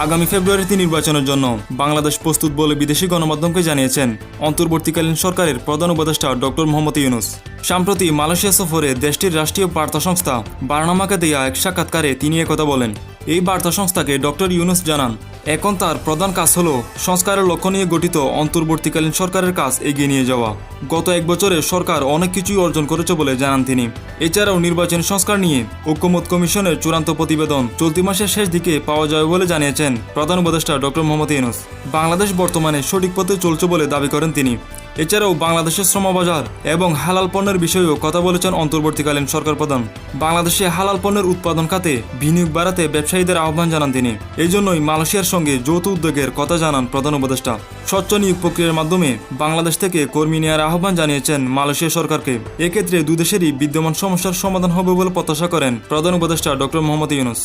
আগামী ফেব্রুয়ারিতে নির্বাচনের জন্য বাংলাদেশ প্রস্তুত বলে বিদেশি গণমাধ্যমকে জানিয়েছেন অন্তর্বর্তীকালীন সরকারের প্রধান উপদেষ্টা ডক্টর মোহাম্মদ ইউনুস। সম্প্রতি মালয়েশিয়া সফরে দেশটির রাষ্ট্রীয় বার্তা সংস্থা বার্নামাকে দেয়া এক সাক্ষাৎকারে তিনি একথা বলেন। এই বার্তা সংস্থাকে ডক্টর ইউনুস জানান এখন তার প্রধান কাজ হল সংস্কারের লক্ষ্য নিয়ে গঠিত অন্তর্বর্তীকালীন সরকারের কাজ এগিয়ে নিয়ে যাওয়া। গত এক বছরে সরকার অনেক কিছুই অর্জন করেছে বলে জানান তিনি। এছাড়াও নির্বাচনী সংস্কার নিয়ে ঐক্যমত কমিশনের চূড়ান্ত প্রতিবেদন চলতি মাসের শেষ দিকে পাওয়া যাবে বলে জানিয়েছেন প্রধান উপদেষ্টা ডক্টর মোহাম্মদ ইউনুস। বাংলাদেশ বর্তমানে সঠিক পথে চলছে বলে দাবি করেন তিনি। এছাড়াও বাংলাদেশের শ্রমবাজার এবং হালাল পণ্যের বিষয়েও কথা বলেছেন অন্তর্বর্তীকালীন সরকার প্রধান। বাংলাদেশে হালাল পণ্যের উৎপাদন খাতে বিনিয়োগ বাড়াতে ব্যবসায়ীদের আহ্বান জানান তিনি। এই জন্যই মালয়েশিয়ার সঙ্গে যৌথ উদ্যোগের কথা জানান প্রধান উপদেষ্টা। স্বচ্ছ নিয়োগ প্রক্রিয়ার মাধ্যমে বাংলাদেশ থেকে কর্মী নেওয়ার আহ্বান জানিয়েছেন মালয়েশিয়া সরকারকে। এক্ষেত্রে দুদেশেরই বিদ্যমান সমস্যার সমাধান হবে বলে প্রত্যাশা করেন প্রধান উপদেষ্টা ডক্টর মোহাম্মদ ইউনুস।